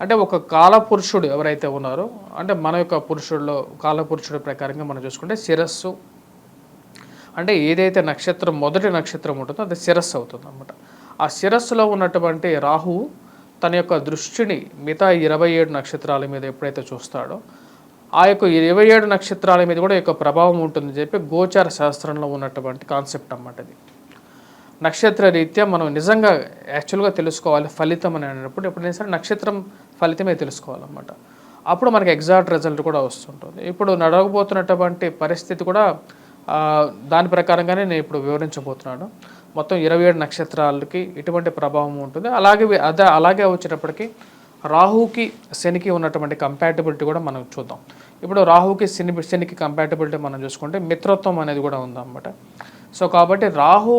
అంటే ఒక కాలపురుషుడు ఎవరైతే ఉన్నారో అంటే మన యొక్క పురుషుల్లో కాలపురుషుడు ప్రకారంగా మనం చూసుకుంటే శిరస్సు. అంటే ఏదైతే నక్షత్రం మొదటి నక్షత్రం ఉంటుందో అది శిరస్సు అవుతుంది అనమాట ఆ శిరస్సులో ఉన్నటువంటి రాహువు తన యొక్క దృష్టిని మిగతా ఇరవై ఏడు నక్షత్రాల మీద ఎప్పుడైతే చూస్తాడో ఆ యొక్క ఇరవై ఏడు నక్షత్రాల మీద కూడా యొక్క ప్రభావం ఉంటుందని చెప్పి గోచార శాస్త్రంలో ఉన్నటువంటి కాన్సెప్ట్ అన్నమాట ఇది నక్షత్ర రీత్యా మనం నిజంగా యాక్చువల్గా తెలుసుకోవాలి ఫలితం అని అన్నప్పుడు ఎప్పుడైనా సరే నక్షత్రం ఫలితమే తెలుసుకోవాలన్నమాట. అప్పుడు మనకి ఎగ్జాక్ట్ రిజల్ట్ కూడా వస్తుంటుంది. ఇప్పుడు నడవబోతున్నటువంటి పరిస్థితి కూడా దాని ప్రకారంగానే నేను ఇప్పుడు వివరించబోతున్నాను. మొత్తం ఇరవై ఏడు నక్షత్రాలకి ఎటువంటి ప్రభావం ఉంటుంది. అలాగే అదే అలాగే వచ్చేటప్పటికి రాహుకి శనికి ఉన్నటువంటి కంపాటబిలిటీ కూడా మనం చూద్దాం. ఇప్పుడు రాహుకి శని శనికి కంపాటబిలిటీ మనం చూసుకుంటే మిత్రత్వం అనేది కూడా ఉందన్నమాట. సో కాబట్టి రాహు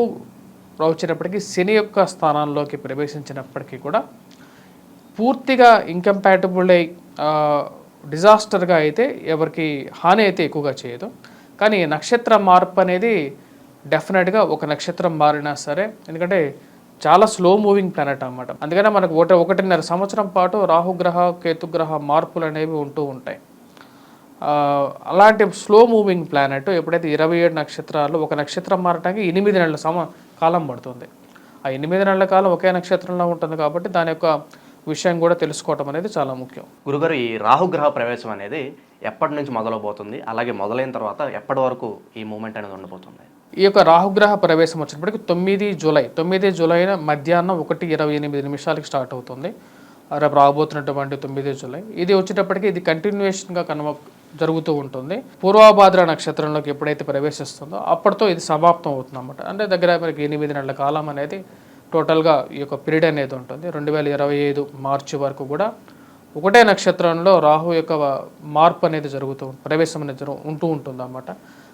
వచ్చినప్పటికీ శని యొక్క స్థానంలోకి ప్రవేశించినప్పటికీ కూడా పూర్తిగా ఇంకంపాటబుల్ అయి డిజాస్టర్గా అయితే ఎవరికి హాని అయితే ఎక్కువగా చేయదు. కానీ నక్షత్ర మార్పు అనేది డెఫినెట్గా ఒక నక్షత్రం మారినా సరే ఎందుకంటే చాలా స్లో మూవింగ్ ప్లానెట్ అన్నమాట. అందుకనే మనకు ఒకటి ఒకటిన్నర సంవత్సరం పాటు రాహుగ్రహ కేతుగ్రహ మార్పులు అనేవి ఉంటూ ఉంటాయి. అలాంటి స్లో మూవింగ్ ప్లానెట్ ఎప్పుడైతే ఇరవై ఏడు నక్షత్రాలు ఒక నక్షత్రం మారటానికి ఎనిమిది నెలల సమ కాలం పడుతుంది. ఆ ఎనిమిది నెలల కాలం ఒకే నక్షత్రంలో ఉంటుంది కాబట్టి దాని యొక్క విషయం కూడా తెలుసుకోవటం అనేది చాలా ముఖ్యం. గురుగారు ఈ రాహుగ్రహ ప్రవేశం అనేది ఎప్పటి నుంచి మొదలవబోతుంది? అలాగే మొదలైన తర్వాత ఎప్పటి వరకు ఈ మూమెంట్ అనేది ఉండబోతుంది? ఈ యొక్క రాహుగ్రహ ప్రవేశం వచ్చినప్పటికి తొమ్మిది జూలై తొమ్మిది జూలై మధ్యాహ్నం ఒకటి ఇరవై ఎనిమిది నిమిషాలకి స్టార్ట్ అవుతుంది. రేపు రాబోతున్నటువంటి తొమ్మిది జూలై. ఇది వచ్చేటప్పటికి ఇది కంటిన్యూషన్గా కనుమ జరుగుతూ ఉంటుంది. పూర్వభాద్ర నక్షత్రంలోకి ఎప్పుడైతే ప్రవేశిస్తుందో అప్పటితో ఇది సమాప్తం అవుతుంది అనమాట అంటే దగ్గర మనకి ఎనిమిది నెలల కాలం అనేది టోటల్గా ఈ యొక్క పీరియడ్ అనేది ఉంటుంది. రెండు వేల ఇరవై ఐదు మార్చి వరకు కూడా ఒకటే నక్షత్రంలో రాహు యొక్క మార్పు అనేది జరుగుతూ ప్రవేశం అనేది జరుగు ఉంటూ ఉంటుంది అన్నమాట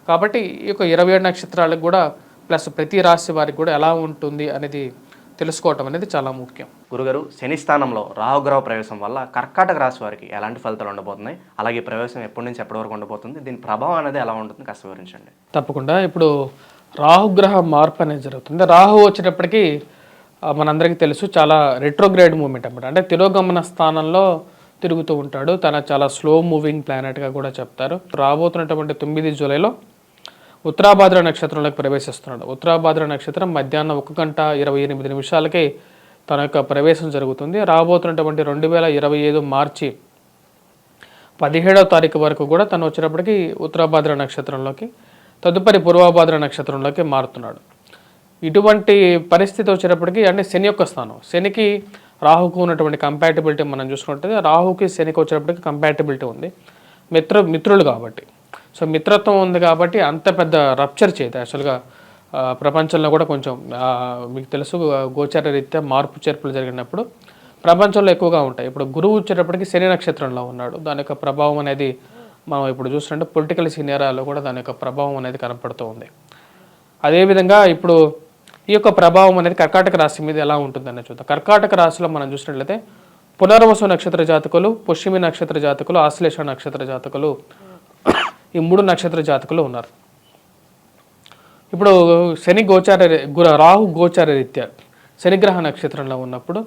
కాబట్టి ఈ యొక్క ఇరవై ఏడు నక్షత్రాలకు కూడా ప్లస్ ప్రతి రాశి వారికి కూడా ఎలా ఉంటుంది అనేది తెలుసుకోవటం అనేది చాలా ముఖ్యం. గురుగారు శని స్థానంలో రాహుగ్రహ ప్రవేశం వల్ల కర్కాటక రాశి వారికి ఎలాంటి ఫలితాలు ఉండబోతున్నాయి? అలాగే ప్రవేశం ఎప్పటి నుంచి ఎప్పటి వరకు ఉండబోతుంది? దీని ప్రభావం అనేది ఎలా ఉంటుంది కాస్త వివరించండి. తప్పకుండా. ఇప్పుడు రాహుగ్రహ మార్పు అనేది జరుగుతుంది. రాహు వచ్చేటప్పటికి మనందరికీ తెలుసు చాలా రెట్రోగ్రేడ్ మూమెంట్ అన్నమాట. అంటే తిరోగమన స్థానంలో తిరుగుతూ ఉంటాడు. తన చాలా స్లో మూవింగ్ ప్లానెట్గా కూడా చెప్తారు. రాబోతున్నటువంటి తొమ్మిది జూలైలో ఉత్తరాభాద్ర నక్షత్రంలోకి ప్రవేశిస్తున్నాడు. ఉత్తరాభాద్ర నక్షత్రం మధ్యాహ్నం ఒక గంట ఇరవై ఎనిమిది నిమిషాలకి తన యొక్క ప్రవేశం జరుగుతుంది. రాబోతున్నటువంటి రెండు వేల ఇరవై ఐదు మార్చి పదిహేడవ తారీఖు వరకు కూడా తను వచ్చినప్పటికీ ఉత్తరాభాద్ర నక్షత్రంలోకి తదుపరి పూర్వభాద్ర నక్షత్రంలోకి మారుతున్నాడు. ఇటువంటి పరిస్థితి వచ్చేటప్పటికి అంటే శని యొక్క స్థానం. శనికి రాహుకు ఉన్నటువంటి కంపాటబిలిటీ మనం చూసుకుంటే రాహుకి శనికి వచ్చేటప్పటికి కంపాటబిలిటీ ఉంది. మిత్ర మిత్రులు కాబట్టి. సో మిత్రత్వం ఉంది కాబట్టి అంత పెద్ద రప్చర్ చేయదు. యాక్చువల్గా ప్రపంచంలో కూడా కొంచెం మీకు తెలుసు గోచర రీత్యా మార్పు చేర్పులు జరిగినప్పుడు ప్రపంచంలో ఎక్కువగా ఉంటాయి. ఇప్పుడు గురువు వచ్చేటప్పటికి శని నక్షత్రంలో ఉన్నాడు. దాని యొక్క ప్రభావం అనేది మనం ఇప్పుడు చూస్తుంటే పొలిటికల్ సీనియరాల్లో కూడా దాని యొక్క ప్రభావం అనేది కనపడుతూ ఉంది. అదేవిధంగా ఇప్పుడు ఈ యొక్క ప్రభావం అనేది కర్కాటక రాశి మీద ఎలా ఉంటుందని చూద్దాం. కర్కాటక రాశిలో మనం చూసినట్లయితే పునర్వసు నక్షత్ర జాతకులు పుష్యమి నక్షత్ర జాతకులు ఆశ్లేష నక్షత్ర జాతకులు ఈ మూడు నక్షత్ర జాతకులు ఉన్నారు. ఇప్పుడు శని గోచార గు- రాహు గోచార రీత్యా శనిగ్రహ నక్షత్రంలో ఉన్నప్పుడు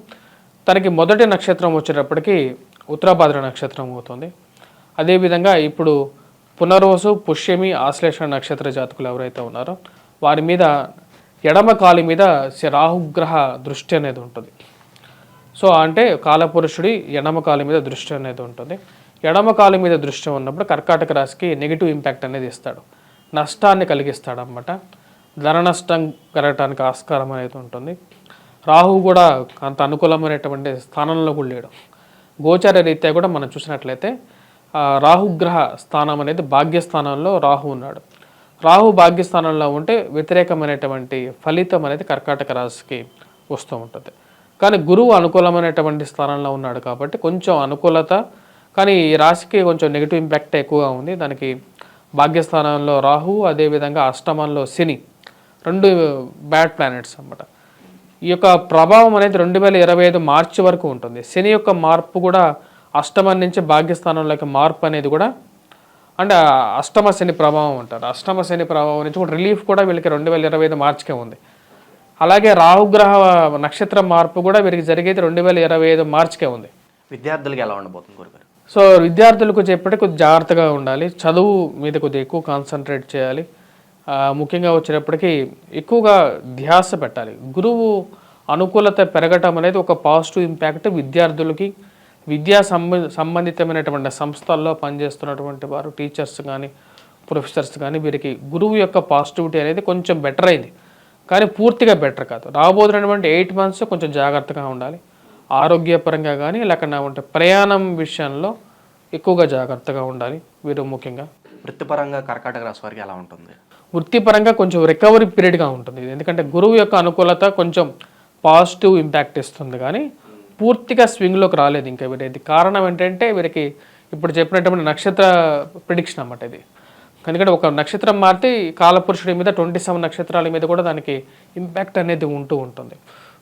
తనకి మొదటి నక్షత్రం వచ్చేటప్పటికి ఉత్తరాభాద్ర నక్షత్రం అవుతుంది. అదేవిధంగా ఇప్పుడు పునర్వసు పుష్యమి ఆశ్లేషణ నక్షత్ర జాతకులు ఎవరైతే ఉన్నారో వారి మీద ఎడమ కాలి మీద శ- రాహుగ్రహ దృష్టి అనేది ఉంటుంది. సో అంటే కాలపురుషుడి ఎడమ కాలి మీద దృష్టి అనేది ఉంటుంది. ఎడమ కాలు మీద దృష్టి ఉన్నప్పుడు కర్కాటక రాశికి నెగిటివ్ ఇంపాక్ట్ అనేది ఇస్తాడు. నష్టాన్ని కలిగిస్తాడు అనమాట ధర నష్టం కలగటానికి ఆస్కారం అనేది ఉంటుంది. రాహు కూడా అంత అనుకూలమైనటువంటి స్థానంలో కూడా లేడు. గోచార రీత్యా కూడా మనం చూసినట్లయితే రాహుగ్రహ స్థానం అనేది భాగ్యస్థానంలో రాహు ఉన్నాడు. రాహు భాగ్యస్థానంలో ఉంటే వ్యతిరేకమైనటువంటి ఫలితం అనేది కర్కాటక రాశికి వస్తూ ఉంటుంది. కానీ గురువు అనుకూలమైనటువంటి స్థానంలో ఉన్నాడు కాబట్టి కొంచెం అనుకూలత కానీ ఈ రాశికి కొంచెం నెగిటివ్ ఇంపాక్ట్ ఎక్కువగా ఉంది. దానికి భాగ్యస్థానంలో రాహు అదేవిధంగా అష్టమంలో శని. రెండు బ్యాడ్ ప్లానెట్స్ అన్నమాట. ఈ యొక్క ప్రభావం అనేది రెండు వేల ఇరవై ఐదు మార్చి వరకు ఉంటుంది. శని యొక్క మార్పు కూడా అష్టమం నుంచి భాగ్యస్థానంలోకి మార్పు అనేది కూడా అంటే అష్టమ శని ప్రభావం అంటారు. అష్టమ శని ప్రభావం నుంచి కూడా రిలీఫ్ కూడా వీళ్ళకి రెండు వేల ఇరవై ఐదు మార్చికే ఉంది. అలాగే రాహుగ్రహ నక్షత్ర మార్పు కూడా వీరికి జరిగేది రెండు వేల ఇరవై ఐదు మార్చికే ఉంది. విద్యార్థులకి ఎలా ఉండబోతుంది గురుగారు? సో విద్యార్థులకు చెప్పేటి కొద్ది జాగ్రత్తగా ఉండాలి. చదువు మీద కొద్దిగా ఎక్కువ కాన్సన్ట్రేట్ చేయాలి. ముఖ్యంగా వచ్చినప్పటికీ ఎక్కువగా ధ్యాస పెట్టాలి. గురువు అనుకూలత పెరగటం అనేది ఒక పాజిటివ్ ఇంపాక్ట్ విద్యార్థులకి విద్యా సంబంధితమైనటువంటి సంస్థల్లో పనిచేస్తున్నటువంటి వారు టీచర్స్ కానీ ప్రొఫెసర్స్ కానీ వీరికి గురువు యొక్క పాజిటివిటీ అనేది కొంచెం బెటర్ అయింది. కానీ పూర్తిగా బెటర్ కాదు. రాబోతున్నటువంటి ఎయిట్ మంత్స్ కొంచెం జాగ్రత్తగా ఉండాలి. ఆరోగ్యపరంగా కానీ లేకుండా ఉంటే ప్రయాణం విషయంలో ఎక్కువగా జాగ్రత్తగా ఉండాలి. వీరు ముఖ్యంగా వృత్తిపరంగా కర్కాటక రాశి వారికి ఎలా ఉంటుంది? వృత్తిపరంగా కొంచెం రికవరీ పీరియడ్గా ఉంటుంది. ఎందుకంటే గురువు యొక్క అనుకూలత కొంచెం పాజిటివ్ ఇంపాక్ట్ ఇస్తుంది కానీ పూర్తిగా స్వింగ్లోకి రాలేదు ఇంకా వీరికి కారణం ఏంటంటే వీరికి ఇప్పుడు చెప్పినటువంటి నక్షత్ర ప్రిడిక్షన్ అన్నమాట ఇది. ఎందుకంటే ఒక నక్షత్రం మారితే కాలపురుషుడి మీద ట్వంటీ సెవెన్ నక్షత్రాల మీద కూడా దానికి ఇంపాక్ట్ అనేది ఉంటూ ఉంటుంది.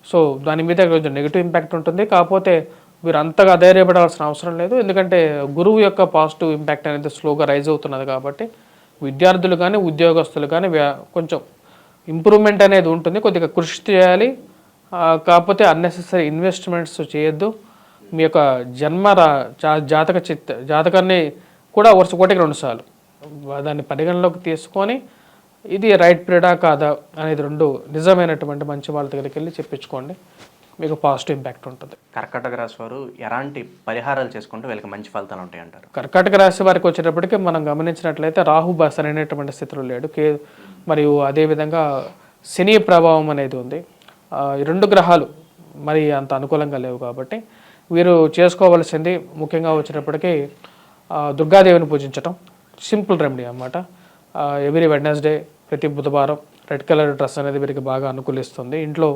సో దాని మీద కొంచెం నెగిటివ్ ఇంపాక్ట్ ఉంటుంది. కాకపోతే మీరు అంతగా ధైర్యపడాల్సిన అవసరం లేదు. ఎందుకంటే గురువు యొక్క పాజిటివ్ ఇంపాక్ట్ అనేది స్లోగా రైజ్ అవుతున్నది కాబట్టి విద్యార్థులు కానీ ఉద్యోగస్తులు కానీ కొంచెం ఇంప్రూవ్మెంట్ అనేది ఉంటుంది. కొద్దిగా కృషి చేయాలి. కాకపోతే అన్నెసెసరీ ఇన్వెస్ట్మెంట్స్ చేయొద్దు. మీ యొక్క జన్మ జా- జాతక చిత్త జాతకాన్ని కూడా వరుస కోటికి రెండు సార్లు. దాన్ని పరిగణలోకి తీసుకొని ఇది రైట్ పీరియడా కాదా అనేది రెండు నిజమైనటువంటి మంచి వాళ్ళ దగ్గరికి వెళ్ళి చెప్పించుకోండి. మీకు పాజిటివ్ ఇంపాక్ట్ ఉంటుంది. కర్కాటక రాశి వారు ఎలాంటి పరిహారాలు చేసుకుంటే వీళ్ళకి మంచి ఫలితాలు ఉంటాయి అంటారు? కర్కాటక రాశి వారికి వచ్చేటప్పటికి మనం గమనించినట్లయితే రాహు బ- సరైనటువంటి స్థితిలో లేడు. కే మరియు అదేవిధంగా శని ప్రభావం అనేది ఉంది. రెండు గ్రహాలు మరి అంత అనుకూలంగా లేవు కాబట్టి వీరు చేసుకోవలసింది ముఖ్యంగా వచ్చేటప్పటికి ఆ, దుర్గాదేవిని పూజించటం. సింపుల్ రెమెడీ అన్నమాట. ఎవ్రీ వెడ్నెస్డే ప్రతి బుధవారం రెడ్ కలర్ డ్రెస్ అనేది వీరికి బాగా అనుకూలిస్తుంది. ఇంట్లో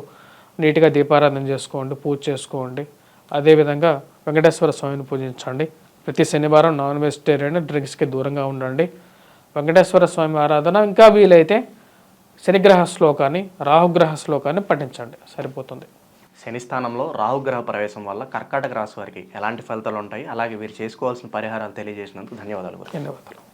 నీట్గా దీపారాధన చేసుకోండి పూజ చేసుకోండి. అదేవిధంగా వెంకటేశ్వర స్వామిని పూజించండి. ప్రతి శనివారం నాన్ వెజిటేరియన్ డ్రింక్స్కి దూరంగా ఉండండి. వెంకటేశ్వర స్వామి ఆరాధన ఇంకా వీలైతే శనిగ్రహ శ్లోకాన్ని రాహుగ్రహ శ్లోకాన్ని పఠించండి. సరిపోతుంది. శని స్థానంలో రాహుగ్రహ ప్రవేశం వల్ల కర్కాటక రాశి వారికి ఎలాంటి ఫలితాలు ఉంటాయి? అలాగే వీరు చేసుకోవాల్సిన పరిహారాలు తెలియజేసినందుకు ధన్యవాదాలు ధన్యవాదాలు.